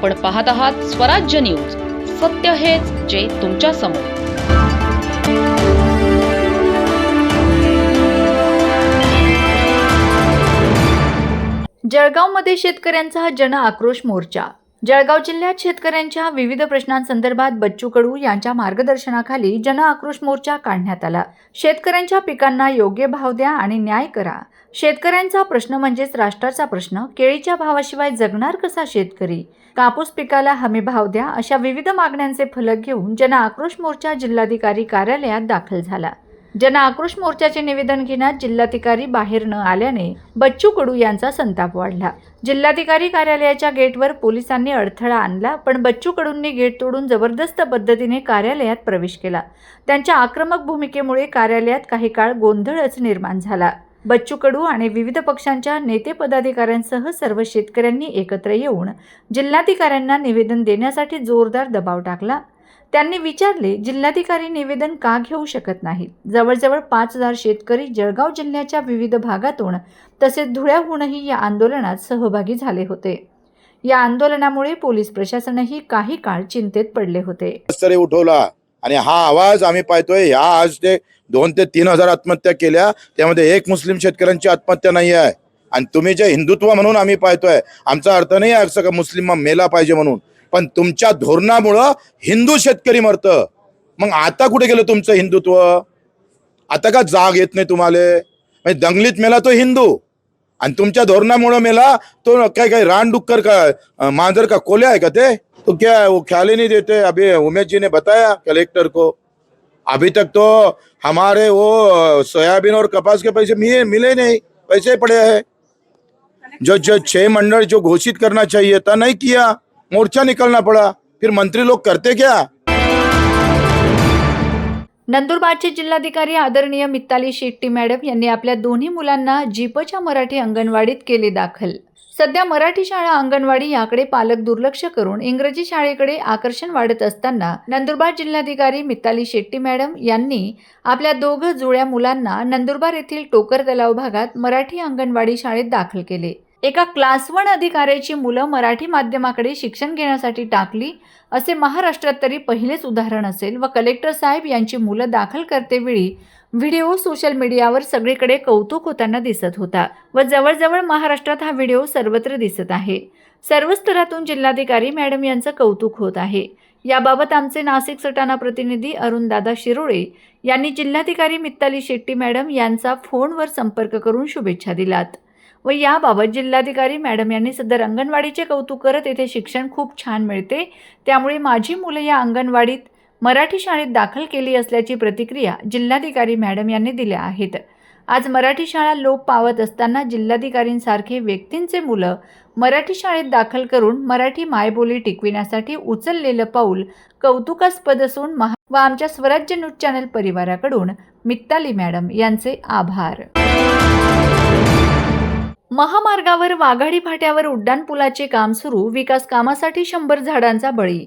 आपण पाहत आहात स्वराज्य न्यूज. सत्य हेच जे तुमच्यासमोर. जळगावमध्ये शेतकऱ्यांचा जन आक्रोश मोर्चा. जळगाव जिल्ह्यात शेतकऱ्यांच्या विविध प्रश्नांसंदर्भात बच्चू कडू यांच्या मार्गदर्शनाखाली जन आक्रोश मोर्चा काढण्यात आला. शेतकऱ्यांच्या पिकांना योग्य भाव द्या आणि न्याय करा. शेतकऱ्यांचा प्रश्न म्हणजेच राष्ट्राचा प्रश्न केळीच्या भावाशिवाय जगणार कसा शेतकरी? कापूस पिकाला हमी भाव द्या अशा विविध मागण्यांचे फलक घेऊन जन आक्रोश मोर्चा जिल्हाधिकारी कार्यालयात दाखल झाला. जन आक्रोश मोर्चाचे निवेदन घेण्यात जिल्हाधिकारी बाहेर न आल्याने बच्चू कडू यांचा संताप वाढला. जिल्हाधिकारी कार्यालयाच्या गेटवर पोलिसांनी अडथळा आणला पण बच्चू कडूंनी गेट तोडून जबरदस्त पद्धतीने कार्यालयात प्रवेश केला. त्यांच्या आक्रमक भूमिकेमुळे कार्यालयात काही काळ गोंधळच निर्माण झाला. बच्चू कडू आणि विविध पक्षांच्या नेते पदाधिकाऱ्यांसह सर्व शेतकऱ्यांनी एकत्र येऊन जिल्हाधिकाऱ्यांना निवेदन देण्यासाठी जोरदार दबाव टाकला. त्यांनी विचारले जिल्हाधिकारी निवेदन का घेऊ शकत नाहीत? जवळजवळ पाच हजार शेतकरी जळगाव जिल्ह्याच्या विविध भागातून तसेच धुळ्याहूनही या आंदोलनात सहभागी झाले होते. या आंदोलनामुळे पोलीस प्रशासनही काही काळ चिंतेत पडले होते. उठवला आणि हा आवाज आम्ही पाहतोय ह्या आज ते दोन ते तीन हजार आत्महत्या केल्या त्यामध्ये एक मुस्लिम शेतकऱ्यांची आत्महत्या नाही आहे. आणि तुम्ही जे हिंदुत्व म्हणून आम्ही पाहतोय आमचा अर्थ नाही आहे असं का मुस्लिम मेला पाहिजे म्हणून. पण तुमच्या धोरणामुळं हिंदू शेतकरी मरतं. मग आता कुठे गेलं तुमचं हिंदुत्व? आता का जाग येत नाही तुम्हाला? म्हणजे दंगलीत मेला तो हिंदू. आणि तुमच्या धोरणामुळं मेला तो काय काय रानडुक्कर का मांजर का कोल्या आहे का ते? तो क्या वो ख्याल ही नहीं देते. अभी उमेश जी ने बताया कलेक्टर को. अभी तक तो हमारे वो सोयाबीन और कपास के पैसे मिले मिले नहीं पैसे पड़े हैं। जो जो छह मंडल जो घोषित करना चाहिए था नहीं किया मोर्चा निकलना पड़ा। फिर मंत्री लोग करते क्या? नंदुरबारचे जिल्हाधिकारी आदरणीय मित्ताली शेट्टी मॅडम यांनी आपल्या दोन्ही मुलांना जीपच्या मराठी अंगणवाडीत केले दाखल. सध्या मराठी शाळा अंगणवाडी याकडे पालक दुर्लक्ष करून इंग्रजी शाळेकडे आकर्षण वाढत असताना नंदुरबार जिल्हाधिकारी मिताली शेट्टी मॅडम यांनी आपल्या दोघं जुळ्या मुलांना नंदुरबार येथील टोकर तलाव भागात मराठी अंगणवाडी शाळेत दाखल केले. एका क्लास वन अधिकाऱ्याची मुलं मराठी माध्यमाकडे शिक्षण घेण्यासाठी टाकली असे महाराष्ट्रात तरी पहिलेच उदाहरण असेल व कलेक्टर साहेब यांची मुलं दाखल करतेवेळी व्हिडिओ सोशल मीडियावर सगळीकडे कौतुक होताना दिसत होता व जवळजवळ महाराष्ट्रात हा व्हिडिओ सर्वत्र दिसत आहे. सर्व स्तरातून जिल्हाधिकारी मॅडम यांचं कौतुक होत आहे. याबाबत आमचे नाशिक सटाणा प्रतिनिधी अरुणदादा शिरोळे यांनी जिल्हाधिकारी मित्ताली शेट्टी मॅडम यांचा फोनवर संपर्क करून शुभेच्छा दिलात. व याबाबत जिल्हाधिकारी मॅडम यांनी सदर अंगणवाडीचे कौतुक करत येथे शिक्षण खूप छान मिळते. त्यामुळे माझी मुलं या अंगणवाडीत मराठी शाळेत दाखल केली असल्याची प्रतिक्रिया जिल्हाधिकारी मॅडम यांनी दिल्या आहेत. आज मराठी शाळा लोप पावत असताना जिल्हाधिकारींसारखे व्यक्तींचे मुलं मराठी शाळेत दाखल करून मराठी मायबोली टिकविण्यासाठी उचललेलं पाऊल कौतुकास्पद असून महा व आमच्या स्वराज्य न्यूज चॅनल परिवाराकडून मित्ताली मॅडम यांचे आभार. महामार्गावर वाघाडी फाट्यावर उड्डाणपुलाचे काम सुरू विकास कामासाठी शंभर झाडांचा बळी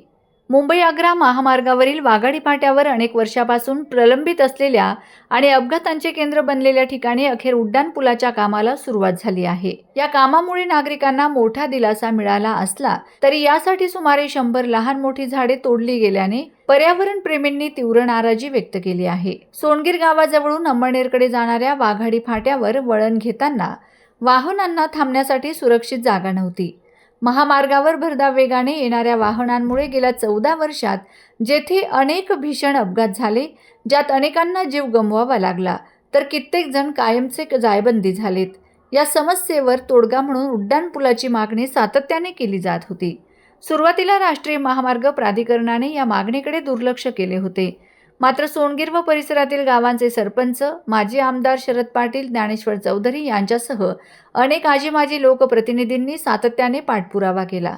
मुंबई आग्रा महामार्गावरील वाघाडी फाट्यावर अनेक वर्षापासून प्रलंबित असलेल्या आणि अपघातांचे केंद्र बनलेल्या ठिकाणी अखेर उड्डाणपुलाच्या कामाला सुरुवात झाली आहे. या कामामुळे नागरिकांना मोठा दिलासा मिळाला असला तरी यासाठी सुमारे शंभर लहान मोठी झाडे तोडली गेल्याने पर्यावरण प्रेमींनी तीव्र नाराजी व्यक्त केली आहे. सोनगीर गावाजवळून अंमळनेरकडे जाणाऱ्या वाघाडी फाट्यावर वळण घेताना वाहनांना थांबण्यासाठी सुरक्षित जागा नव्हती. महामार्गावर भरधाव वेगाने येणाऱ्या वाहनांमुळे गेल्या चौदा वर्षात जेथे अनेक भीषण अपघात झाले ज्यात अनेकांना जीव गमवावा लागला तर कित्येक जण कायमचे जायबंदी झालेत. या समस्येवर तोडगा म्हणून उड्डाणपुलाची मागणी सातत्याने केली जात होती. सुरुवातीला राष्ट्रीय महामार्ग प्राधिकरणाने या मागणीकडे दुर्लक्ष केले होते. मात्र सोनगीर व परिसरातील गावांचे सरपंच माजी आमदार शरद पाटील ज्ञानेश्वर चौधरी यांच्यासह अनेक आजी माजी लोकप्रतिनिधींनी सातत्याने पाठपुरावा केला.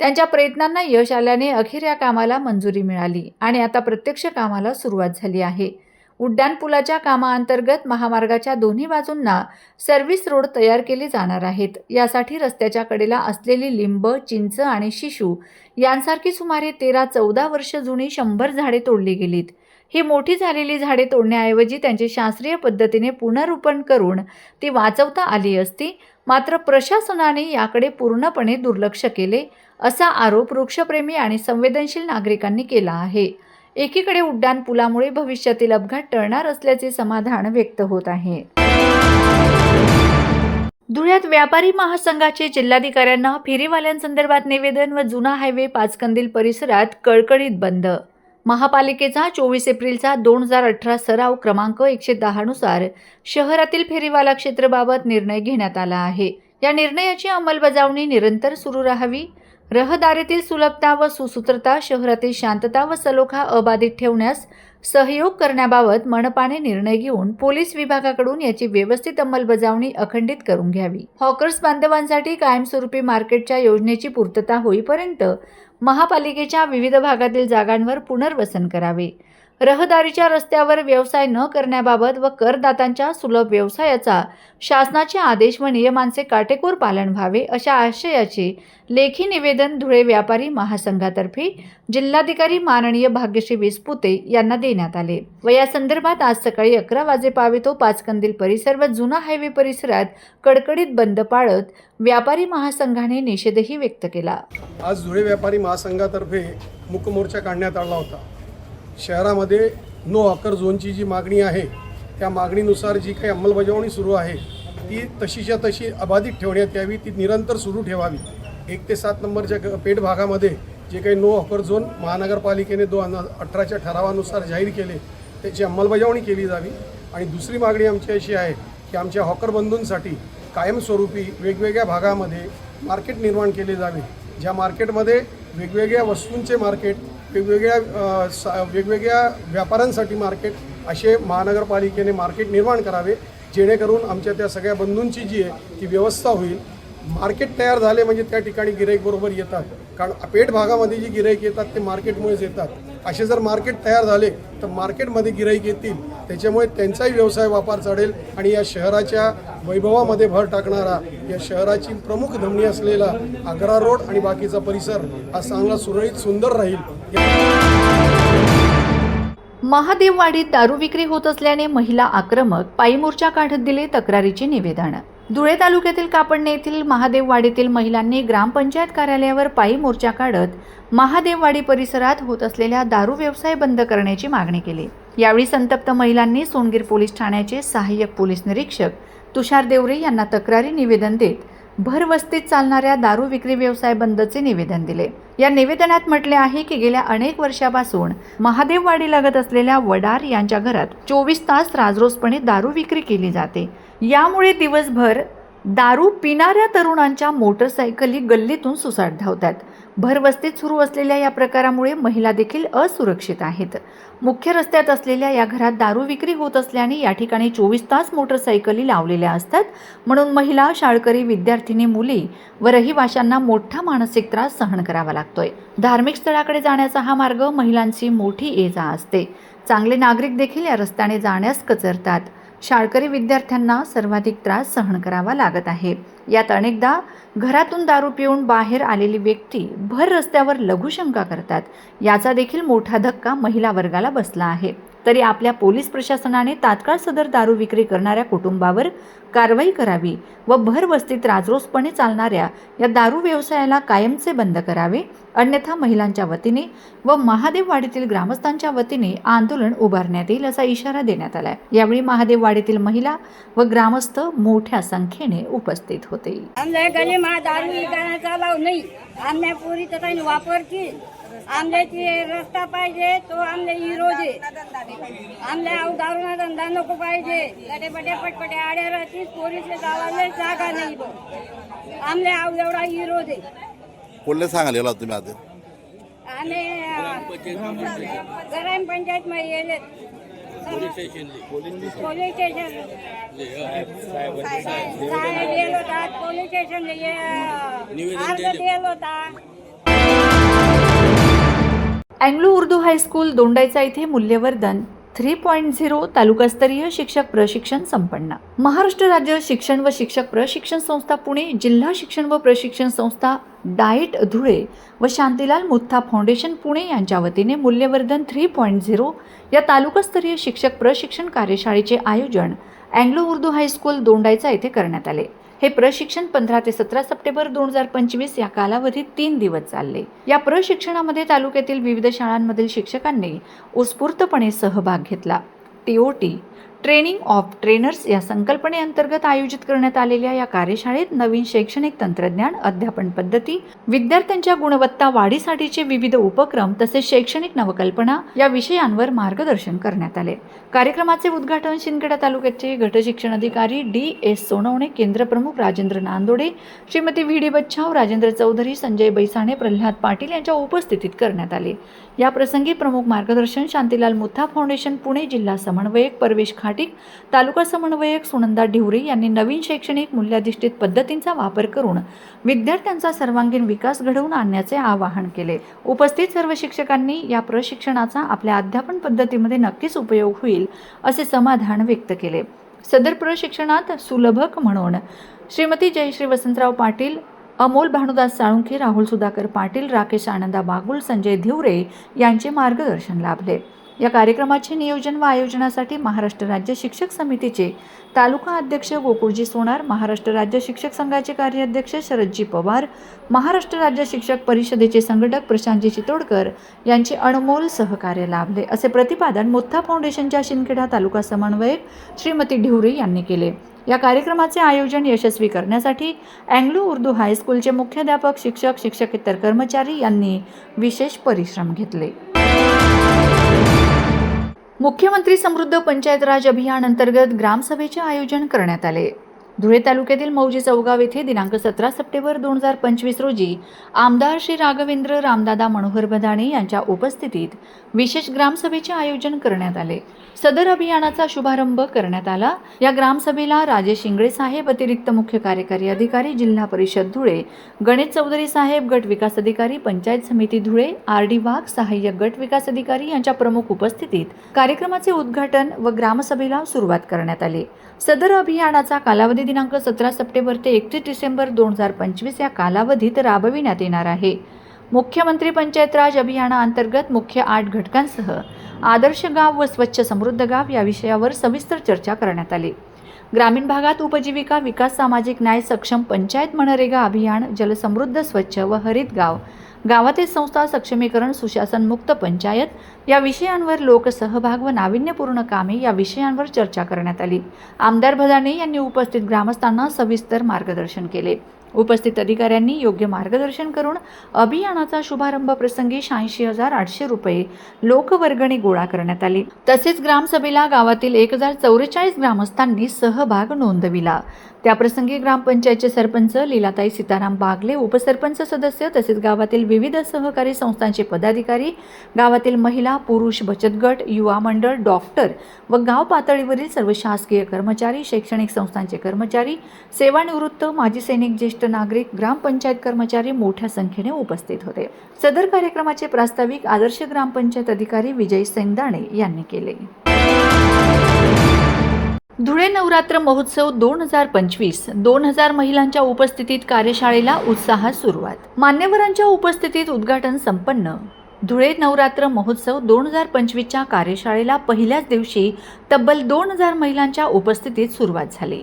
त्यांच्या प्रयत्नांना यश आल्याने अखेर या कामाला मंजुरी मिळाली आणि आता प्रत्यक्ष कामाला सुरुवात झाली आहे. उड्डाणपुलाच्या कामाअंतर्गत महामार्गाच्या दोन्ही बाजूंना सर्व्हिस रोड तयार केले जाणार आहेत. यासाठी रस्त्याच्या कडेला असलेली लिंब चिंच आणि शिशू यांसारखी सुमारे तेरा चौदा वर्ष जुनी शंभर झाडे तोडली गेलीत. ही मोठी झालेली झाडे तोडण्याऐवजी त्यांचे शास्त्रीय पद्धतीने पुनरुपण करून ती वाचवता आली असती मात्र प्रशासनाने याकडे पूर्णपणे दुर्लक्ष केले असा आरोप वृक्षप्रेमी आणि संवेदनशील नागरिकांनी केला आहे. एकीकडे उड्डाण पुलामुळे भविष्यातील अपघात टळणार असल्याचे समाधान व्यक्त होत आहे. धुळ्यात व्यापारी महासंघाचे जिल्हाधिकाऱ्यांना फेरीवाल्यांसंदर्भात निवेदन व जुना हायवे पाचकंदील परिसरात कळकळीत बंद महापालिकेचा चोवीस एप्रिलचा दोन हजार अठरा सराव क्रमांक एकशे दहानुसार शहरातील फेरीवाला क्षेत्राबाबत निर्णय घेण्यात आला आहे. या निर्णयाची अंमलबजावणी निरंतर सुरू राहावी. रहदारीतील सुलभता व सुसूत्रता शहरातील शांतता व सलोखा अबाधित ठेवण्यास सहयोग करण्याबाबत मनपाने निर्णय घेऊन पोलीस विभागाकडून याची व्यवस्थित अंमलबजावणी अखंडित करून घ्यावी. हॉकर्स बांधवांसाठी कायमस्वरूपी मार्केटच्या योजनेची पूर्तता होईपर्यंत महापालिकेच्या विविध भागातील जागांवर पुनर्वसन करावे. रहदारीच्या रस्त्यावर व्यवसाय न करण्याबाबत व करदात्यांच्या सुलभ व्यवसायाचा शासनाचे आदेश व नियमांचे काटेकोर पालन व्हावे अशा आशयाचे लेखी निवेदन धुळे व्यापारी महासंघातर्फे जिल्हाधिकारी माननीय भाग्यश्री विसपुते यांना देण्यात आले. व या संदर्भात आज सकाळी अकरा वाजेपावे तो पाचकंदील परिसर व जुना हायवे परिसरात कडकडीत बंद पाळत व्यापारी महासंघाने निषेधही व्यक्त केला. आज धुळे व्यापारी महासंघातर्फे मुकमोर्चा काढण्यात आला होता. शहरामध्ये नो हॉकर झोनची जी मागणी आहे त्या मागणीनुसार जी काही अंमलबजावणी सुरू आहे ती तशीच्या तशी अबाधित ठेवण्यात यावी ती निरंतर सुरू ठेवावी. एक ते सात नंबरच्या ग- पेठ भागामध्ये जे काही नो हॉकर झोन महानगरपालिकेने दोन अठराच्या ठरावानुसार जाहीर केले त्याची अंमलबजावणी केली जावी. आणि दुसरी मागणी आमची अशी आहे की आमच्या हॉकर बंधूंसाठी कायमस्वरूपी वेगवेगळ्या भागामध्ये मार्केट निर्माण केले जावे. ज्या मार्केटमध्ये वेगवेगळ्या वस्तूंचे मार्केट वेगवेगळ्या सा वेगवेगळ्या व्यापाऱ्यांसाठी मार्केट असे महानगरपालिकेने मार्केट निर्माण करावे जेणेकरून आमच्या त्या सगळ्या बंधूंची जी आहे ती व्यवस्था होईल. मार्केट तयार झाले म्हणजे त्या ठिकाणी गिराईक बरोबर येतात. कारण पेठ भागामध्ये जी गिराईक येतात ते मार्केटमुळेच येतात. असे जर मार्केट तयार झाले तर मार्केटमध्ये गिराईक येतील. त्याच्यामुळे त्यांचाही व्यवसाय वापर चढेल आणि या शहराच्या वैभवामध्ये भर टाकणारा या शहराची प्रमुख धमनी असलेला आग्रा रोड आणि बाकीचा परिसर हा चांगला सुरळीत सुंदर राहील. महादेववाडीत दारू विक्री होत असल्याने महिला आक्रमक पायी मोर्चा काढत दिले तक्रारीचे निवेदन. धुळे तालुक्यातील कापडणे येथील महादेववाडीतील महिलांनी ग्रामपंचायत कार्यालयावर पायी मोर्चा काढत महादेववाडी परिसरात होत असलेल्या दारू व्यवसाय बंद करण्याची मागणी केली. यावेळी संतप्त महिलांनी सोनगीर पोलीस ठाण्याचे सहाय्यक पोलीस निरीक्षक तुषार देवरे यांना तक्रारी निवेदन देत भरवस्तीत चालणाऱ्या दारू विक्री व्यवसाय बंदचे निवेदन दिले. या निवेदनात म्हटले आहे की गेल्या अनेक वर्षापासून महादेववाडी लगत असलेल्या वडार यांच्या घरात चोवीस तास राजरोसपणे दारू विक्री केली जाते. यामुळे दिवसभर दारू पिणाऱ्या तरुणांच्या मोटरसायकली गल्लीतून सुसाट धावतात. भरवस्तीत सुरू असलेल्या या प्रकारामुळे महिला देखील असुरक्षित आहेत. मुख्य रस्त्यात असलेल्या या घरात दारू विक्री होत असल्याने या ठिकाणी चोवीस तास मोटरसायकली लावलेल्या असतात. म्हणून महिला शाळकरी विद्यार्थिनी मुली व रहिवाशांना मोठा मानसिक त्रास सहन करावा लागतोय. धार्मिक स्थळाकडे जाण्याचा हा मार्ग महिलांची मोठी ये जा असते. चांगले नागरिक देखील या रस्त्याने जाण्यास कचरतात. शाळकरी विद्यार्थ्यांना सर्वाधिक त्रास सहन करावा लागत आहे. यात अनेकदा घरातून दारू पिऊन बाहेर आलेली व्यक्ती भर रस्त्यावर लघुशंका करतात. याचा देखील मोठा धक्का महिला वर्गाला बसला आहे. तरी आपल्या पोलीस प्रशासनाने तात्काळ सदर दारू विक्री करणाऱ्या कुटुंबावर कारवाई करावी व भरवस्तीत राजरोसपणे चालणाऱ्या या दारू व्यवसायाला कायमचे बंद करावे अन्यथा महिलांच्या वतीने व महादेववाडीतील ग्रामस्थांच्या वतीने आंदोलन उभारण्यात येईल असा इशारा देण्यात आलाय. यावेळी महादेववाडीतील महिला व ग्रामस्थ मोठ्या संख्येने उपस्थित होते. आमच्या घरी दारू विकण्याचा लाव नाही. आम्ही पोरी वापरतील. आमल्याची रस्ता पाहिजे तो आमले आहे. आमल्या आऊ दारूना धंदा नको पाहिजे. गटे पटे पटपटे आड्या राहतील पोरीचे गावाला जागा नाही बघ. आमल्या आऊ एवढा विरोध आहे. कोल्हे सांगायला तुम्ही आता आम्ही ग्राम पंचायत मध्ये गेले. पोलीस स्टेशन साहेब गेलो होता पोलीस स्टेशन अर्ज दिलो होता. अँग्लो उर्दू हायस्कूल दोंडायचा येथे मूल्यवर्धन. थ्री पॉईंट झिरो तालुकास्तरीय शिक्षक प्रशिक्षण संपन्न. महाराष्ट्र राज्य शिक्षण व शिक्षक प्रशिक्षण संस्था पुणे जिल्हा शिक्षण व प्रशिक्षण संस्था डाएट धुळे व शांतीलाल मुथ्था फाउंडेशन पुणे यांच्या वतीने मूल्यवर्धन थ्री पॉईंट झिरो या तालुकास्तरीय शिक्षक प्रशिक्षण कार्यशाळेचे आयोजन अँग्लो उर्दू हायस्कूल दोंडायचा येथे करण्यात आले. हे प्रशिक्षण पंधरा ते सतरा सप्टेंबर दोन हजार पंचवीस या कालावधीत तीन दिवस चालले. या प्रशिक्षणामध्ये तालुक्यातील विविध शाळांमधील शिक्षकांनी उत्स्फूर्तपणे सहभाग घेतला. टी ट्रेनिंग ऑफ ट्रेनर्स या संकल्पनेअंतर्गत आयोजित करण्यात आलेल्या या कार्यशाळेत नवीन शैक्षणिक तंत्रज्ञान अध्यापन पद्धती विद्यार्थ्यांच्या गुणवत्ता वाढीसाठीचे विविध उपक्रम तसेच शैक्षणिक नवकल्पना या विषयांवर मार्गदर्शन करण्यात आले. कार्यक्रमाचे उद्घाटन शिंदखेडा तालुक्याचे गटशिक्षण अधिकारी डी एस सोनवणे केंद्रप्रमुख राजेंद्र नांदोडे श्रीमती व्ही डी बच्छाव राजेंद्र चौधरी संजय बैसाणे प्रल्हाद पाटील यांच्या उपस्थितीत करण्यात आले. या प्रसंगी प्रमुख मार्गदर्शन शांतीलाल मुथा फाउंडेशन पुणे जिल्हा समन्वयक परवेश खाटीक तालुका समन्वयक सुनंदा ढिवरे यांनी नवीन शैक्षणिक मूल्याधिष्ठित पद्धतींचा वापर करून विद्यार्थ्यांचा सर्वांगीण विकास घडवून आणण्याचे आवाहन केले. उपस्थित सर्व शिक्षकांनी या प्रशिक्षणाचा आपल्या अध्यापन पद्धतीमध्ये नक्कीच उपयोग होईल असे समाधान व्यक्त केले. सदर प्रशिक्षणात सुलभक म्हणून श्रीमती जयश्री वसंतराव पाटील अमोल भानुदास साळुंखे राहुल सुधाकर पाटील राकेश आनंदा बागुल संजय धिवरे यांचे मार्गदर्शन लाभले. या कार्यक्रमाचे नियोजन व आयोजनासाठी महाराष्ट्र राज्य शिक्षक समितीचे तालुका अध्यक्ष गोकुळजी सोनार महाराष्ट्र राज्य शिक्षक संघाचे कार्याध्यक्ष शरदजी पवार महाराष्ट्र राज्य शिक्षक परिषदेचे संघटक प्रशांतजी चितोडकर यांचे अनमोल सहकार्य लाभले. असे प्रतिपादन मोत्था फाउंडेशनच्या शिंदखेडा तालुका समन्वयक श्रीमती ढिवरे यांनी केले. या कार्यक्रमाचे आयोजन यशस्वी करण्यासाठी अँग्लो उर्दू हायस्कूलचे मुख्याध्यापक शिक्षक शिक्षकेतर कर्मचारी यांनी विशेष परिश्रम घेतले. मुख्यमंत्री समृद्ध पंचायत राज अभियान अंतर्गत ग्रामसभेचे आयोजन करण्यात आले. धुळे तालुक्यातील मौजी चौगाव येथे दिनांक सतरा सप्टेंबर दोन हजार पंचवीस रोजी आमदार श्री राघवेंद्र रामदादा मनोहर बदाणे यांच्या उपस्थितीत विशेष ग्रामसभेचे आयोजन करण्यात आले. सदर अभियानाचा शुभारंभ करण्यात आला. या ग्रामसभेला राजेश शिंगळे साहेब अतिरिक्त मुख्य कार्यकारी अधिकारी जिल्हा परिषद धुळे गणेश चौधरी साहेब गट विकास अधिकारी पंचायत समिती धुळे आर डी वाघ सहाय्यक गट विकास अधिकारी यांच्या प्रमुख उपस्थितीत कार्यक्रमाचे उद्घाटन व ग्रामसभेला सुरुवात करण्यात आली. सदर अभियानाचा कालावधी दिनांक सतरा सप्टेंबर ते एकतीस डिसेंबर दोन हजार पंचवीस या कालावधीत राबविण्यात येणार आहे. मुख्यमंत्री पंचायत राज अभियानाअंतर्गत मुख्य आठ घटकांसह आदर्श गाव व स्वच्छ समृद्ध गाव या विषयावर सविस्तर चर्चा करण्यात आली. ग्रामीण भागात उपजीविका विकास सामाजिक न्याय सक्षम पंचायत मनरेगा अभियान जलसमृद्ध स्वच्छ व हरित गाव गावातील संस्था सक्षमीकरण सुशासन मुक्त पंचायत या विषयांवर लोकसहभाग व नाविन्यपूर्ण कामे या विषयांवर चर्चा करण्यात आली. आमदार भदाणे यांनी उपस्थित ग्रामस्थांना सविस्तर मार्गदर्शन केले. उपस्थित अधिकाऱ्यांनी योग्य मार्गदर्शन करून अभियानाचा शुभारंभ प्रसंगी शहाऐंशी हजार आठशे रुपये लोकवर्गणी गोळा करण्यात आली. तसेच ग्रामसभेला गावातील एक हजार चौवेचाळीस ग्रामस्थांनी सहभाग नोंदविला. त्याप्रसंगी ग्रामपंचायतचे सरपंच लीलाताई सीताराम बागले उपसरपंच सदस्य तसेच गावातील विविध सहकारी संस्थांचे पदाधिकारी गावातील महिला पुरुष बचत गट युवा मंडळ डॉक्टर व गाव पातळीवरील सर्व शासकीय कर्मचारी शैक्षणिक संस्थांचे कर्मचारी सेवानिवृत्त माजी सैनिक ज्येष्ठ नागरिक ग्रामपंचायत कर्मचारी मोठ्या संख्येने उपस्थित होते. सदर कार्यक्रमाचे प्रास्ताविक आदर्श ग्रामपंचायत अधिकारी विजय सेंदाणे यांनी केले. धुळे नवरात्र महोत्सव दोन हजार पंचवीस. दोन हजार महिलांच्या उपस्थितीत कार्यशाळेला उत्साहात सुरुवात. मान्यवरांच्या उपस्थितीत उद्घाटन संपन्न. धुळे नवरात्र महोत्सव दोन हजार पंचवीसच्या कार्यशाळेला पहिल्याच दिवशी तब्बल दोन हजार महिलांच्या उपस्थितीत सुरुवात झाली.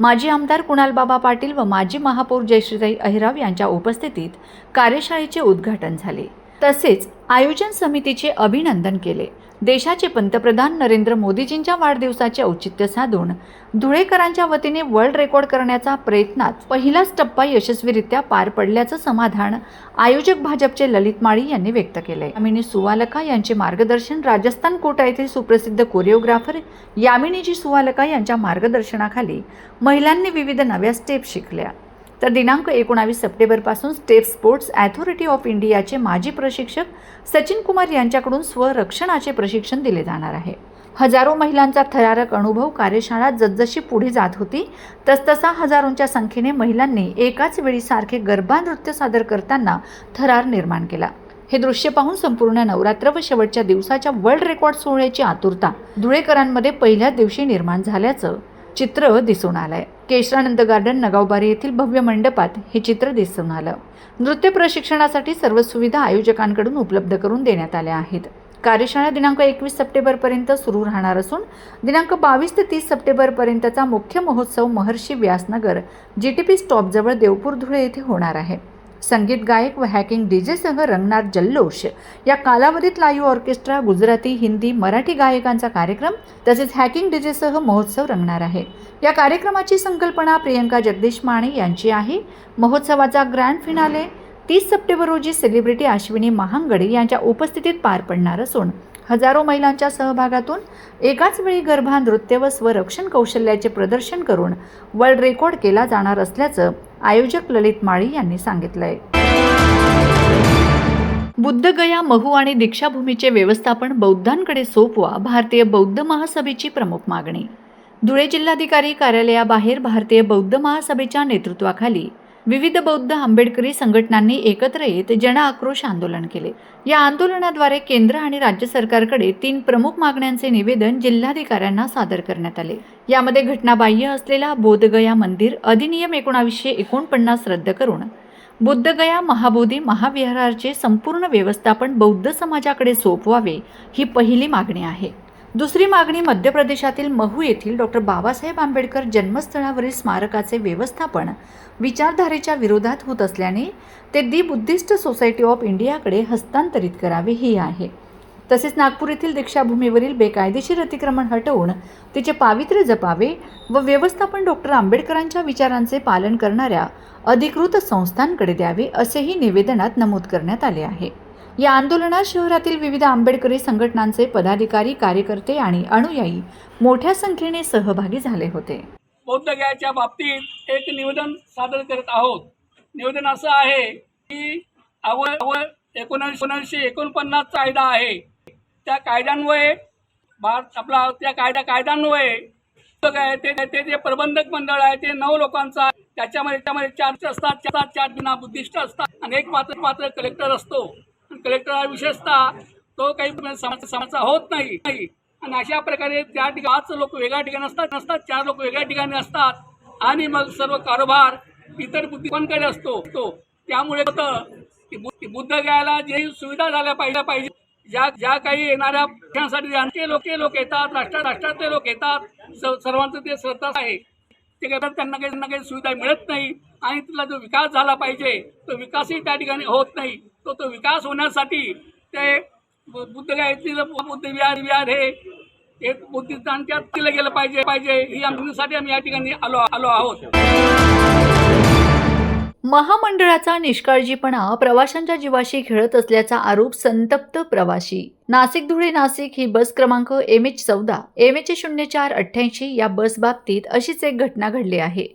माजी आमदार कुणालबाबा पाटील व माजी महापौर जयश्रीताई अहिराव यांच्या उपस्थितीत कार्यशाळेचे उद्घाटन झाले. तसेच आयोजन समितीचे अभिनंदन केले. देशाचे पंतप्रधान नरेंद्र मोदीजींच्या वाढदिवसाचे औचित्य साधून धुळेकरांच्या वतीने वर्ल्ड रेकॉर्ड करण्याचा प्रयत्नात पहिलाच टप्पा यशस्वीरित्या पार पडल्याचं समाधान आयोजक भाजपचे ललित माळी यांनी व्यक्त केले यामिनी सुवालका यांचे मार्गदर्शन राजस्थान कोटा येथील सुप्रसिद्ध कोरिओग्राफर यामिनीजी सुवालका यांच्या मार्गदर्शनाखाली महिलांनी विविध नव्या स्टेप शिकल्या. तर दिनांक एकोणावीस सप्टेंबरपासून स्टेप स्पोर्ट्स ॲथॉरिटी ऑफ इंडियाचे माजी प्रशिक्षक सचिन कुमार यांच्याकडून स्वरक्षणाचे प्रशिक्षण दिले जाणार आहे. हजारो महिलांचा थरारक अनुभव कार्यशाळा जसजशी पुढे जात होती तसतसा हजारोंच्या संख्येने महिलांनी एकाच वेळी सारखे गरबा नृत्य सादर करताना थरार निर्माण केला. हे दृश्य पाहून संपूर्ण नवरात्र व शेवटच्या दिवसाच्या वर्ल्ड रेकॉर्ड सोहळ्याची आतुरता धुळेकरांमध्ये पहिल्याच दिवशी निर्माण झाल्याचं चित्र दिसून आलंय. केशरानंद गार्डन नगावबारी येथील भव्य मंडपात हे चित्र दिसून आलं. नृत्य प्रशिक्षणासाठी सर्व सुविधा आयोजकांकडून उपलब्ध करून देण्यात आल्या आहेत. कार्यशाळा दिनांक एकवीस सप्टेंबरपर्यंत सुरू राहणार असून दिनांक बावीस ते तीस सप्टेंबरपर्यंतचा मुख्य महोत्सव Maharshi Vyasnagar G T P स्टॉपजवळ Deopur Dhule येथे होणार आहे. संगीत गायक व हॅकिंग डीजेसह रंगणार जल्लोष. या कालावधीत लाईव्ह ऑर्केस्ट्रा गुजराती हिंदी मराठी गायकांचा कार्यक्रम तसेच हॅकिंग डीजेसह महोत्सव रंगणार आहे. या कार्यक्रमाची संकल्पना प्रियंका जगदीश माने यांची आहे. महोत्सवाचा ग्रँड फिनाले तीस सप्टेंबर रोजी सेलिब्रिटी अश्विनी महांगडे यांच्या उपस्थितीत पार पडणार असून हजारो महिलांच्या सहभागातून एकाच वेळी गर्भा नृत्य व स्वरक्षण कौशल्याचे प्रदर्शन करून वर्ल्ड रेकॉर्ड केला जाणार असल्याचं आयोजक ललित माळी यांनी सांगितलंय. बुद्धगया महू आणि दीक्षाभूमीचे व्यवस्थापन बौद्धांकडे सोपवा भारतीय बौद्ध महासभेची प्रमुख मागणी. धुळे जिल्हाधिकारी कार्यालयाबाहेर भारतीय बौद्ध महासभेच्या नेतृत्वाखाली विविध बौद्ध आंबेडकरी संघटनांनी एकत्र येत जन आक्रोश आंदोलन केले. या आंदोलनाद्वारे केंद्र आणि राज्य सरकारकडे तीन प्रमुख मागण्यांचे निवेदन जिल्हाधिकाऱ्यांना सादर करण्यात आले. यामध्ये घटनाबाह्य असलेला बोधगया मंदिर अधिनियम एकोणावीसशे एकोणपन्नास रद्द करून बुद्धगया महाबोधी महाविहाराचे संपूर्ण व्यवस्थापन बौद्ध समाजाकडे सोपवावे ही पहिली मागणी आहे. दुसरी मागणी मध्य प्रदेशातील महू येथील डॉक्टर बाबासाहेब आंबेडकर जन्मस्थळावरील स्मारकाचे व्यवस्थापन विचारधारेच्या विरोधात होत असल्याने ते दी बुद्धिस्ट सोसायटी ऑफ इंडियाकडे हस्तांतरित करावे ही आहे. तसेच नागपूर येथील दीक्षाभूमीवरील बेकायदेशीर अतिक्रमण हटवून तिचे पावित्र्य जपावे व व्यवस्थापन डॉक्टर आंबेडकरांच्या विचारांचे पालन करणाऱ्या अधिकृत संस्थांकडे द्यावे असेही निवेदनात नमूद करण्यात आले आहे. या आंदोलनात शहरातील विविध आंबेडकरी संघटनांचे पदाधिकारी कार्यकर्ते आणि अनुयायी मोठ्या संख्येने सहभागी झाले होते. बौद्धगयाच्या बाबतीत एक निवेदन सादर करत आहोत. निवेदन असं आहे की अवय अवय एकोणीसशे एकोणपन्नास कायदा आहे. त्या कायद्यान्वये भारत आपला त्या कायदा कायद्यान्वये ते ते जे प्रबंधक मंडळ आहे ते नऊ लोकांचा त्याच्यामध्ये त्यामध्ये चार असतात चार चार बिना बुद्धिस्ट असतात आणि एक मात्र मात्र कलेक्टर असतो. कलेक्टर हा विशेषतः तो काही समाज समस्या होत नाही. नाही. आणि अशा प्रकारे त्या ठिकाणी पाच लोक वेगळ्या ठिकाणी असतात नसतात. चार लोक वेगळ्या ठिकाणी असतात. आणि मग सर्व कारभार इतर बुद्धिमानकडे असतो. तो त्यामुळे होतं की बुद्ध घ्यायला जे सुविधा झाल्या पाहिजे पाहिजे. ज्या ज्या काही येणाऱ्या पक्षांसाठी आणखी लोक लोक येतात राष्ट्र राष्ट्रातले लोक येतात. सर्वांचं ते श्रद्धा आहे. ते करतात त्यांना काही त्यांना काही सुविधा मिळत नाही. आणि तिथला जो विकास झाला पाहिजे तो विकासही त्या ठिकाणी होत नाही. तो तो विकास होण्यासाठी ते बुद्ध बुद्धगया बुद्ध विहार विहार हे हे बुद्धिस्तांच्या केलं गेलं पाहिजे पाहिजे. ही आमच्यासाठी आम्ही या ठिकाणी आलो आलो आहोत. महामंडळाचा निष्काळजीपणा प्रवाशांच्या जीवाशी खेळत असल्याचा आरोप संतप्त प्रवाशी नाशिक धुळे नाशिक ही बस क्रमांक एम एच चौदा एम एच शून्य चार अठ्ठ्याऐंशी या बस बाबतीत अशीच एक घटना घडली आहे.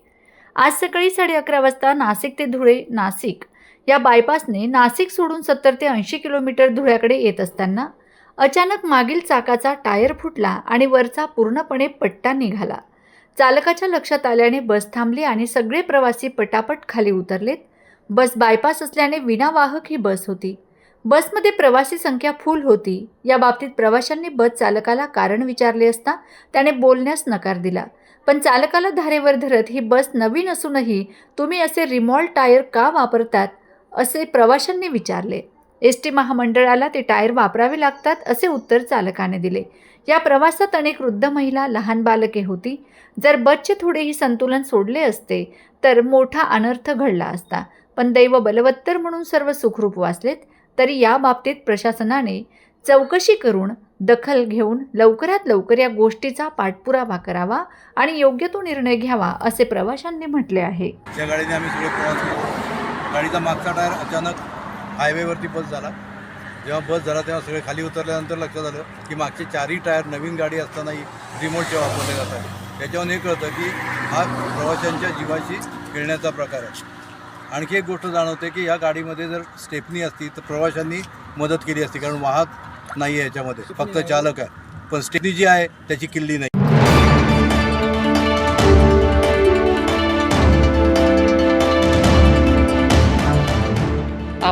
आज सकाळी साडे अकरा वाजता नाशिक ते धुळे नाशिक या बायपासने नाशिक सोडून सत्तर ते ऐंशी किलोमीटर धुळ्याकडे येत असताना अचानक मागील चाकाचा टायर फुटला आणि वरचा पूर्णपणे पट्टा निघाला. चालकाच्या लक्षात आल्याने बस थांबली आणि सगळे प्रवासी पटापट खाली उतरलेत. बस बायपास असल्याने विनावाहक ही बस होती. बसमध्ये प्रवासी संख्या फुल होती. या बाबतीत प्रवाशांनी बस चालकाला कारण विचारले असता त्याने बोलण्यास नकार दिला. पण चालकाला धारेवर धरत ही बस नवीन असूनही तुम्ही असे रिमॉल टायर का वापरतात? असे प्रवाशांनी विचारले. एस टी महामंडळाला ते टायर वापरावे लागतात असे उत्तर चालकाने दिले. या प्रवासात अनेक वृद्ध महिला लहान बालके होती. जर बसचे थोडेही संतुलन सोडले असते तर मोठा अनर्थ घडला असता. पण दैव बलवत्तर म्हणून सर्व सुखरूप वाचलेत तरी या बाबतीत प्रशासनाने चौकशी करून दखल घेऊन लवकरात लवकर या गोष्टीचा पाठपुरावा करावा आणि योग्य तो निर्णय घ्यावा असे प्रवाशांनी म्हटले आहे. गाडीचा मागचा टायर अचानक हायवेवरती बस झाला. जेव्हा बस झाला तेव्हा सगळे खाली उतरल्यानंतर लक्षात आलं की मागचे चारही टायर नवीन गाडी असतानाही रिमोटचे वापरले जातात त्याच्यावरून हे कळतं की हा प्रवाशांच्या जीवाशी खेळण्याचा प्रकार आहे. आणखी एक गोष्ट जाणवते की या गाडीमध्ये जर स्टेपनी असती तर प्रवाशांनी मदत केली असती कारण वाहक नाही आहे याच्यामध्ये. फक्त चालक आहे. पण स्टेपनी जी आहे त्याची किल्ली नाही.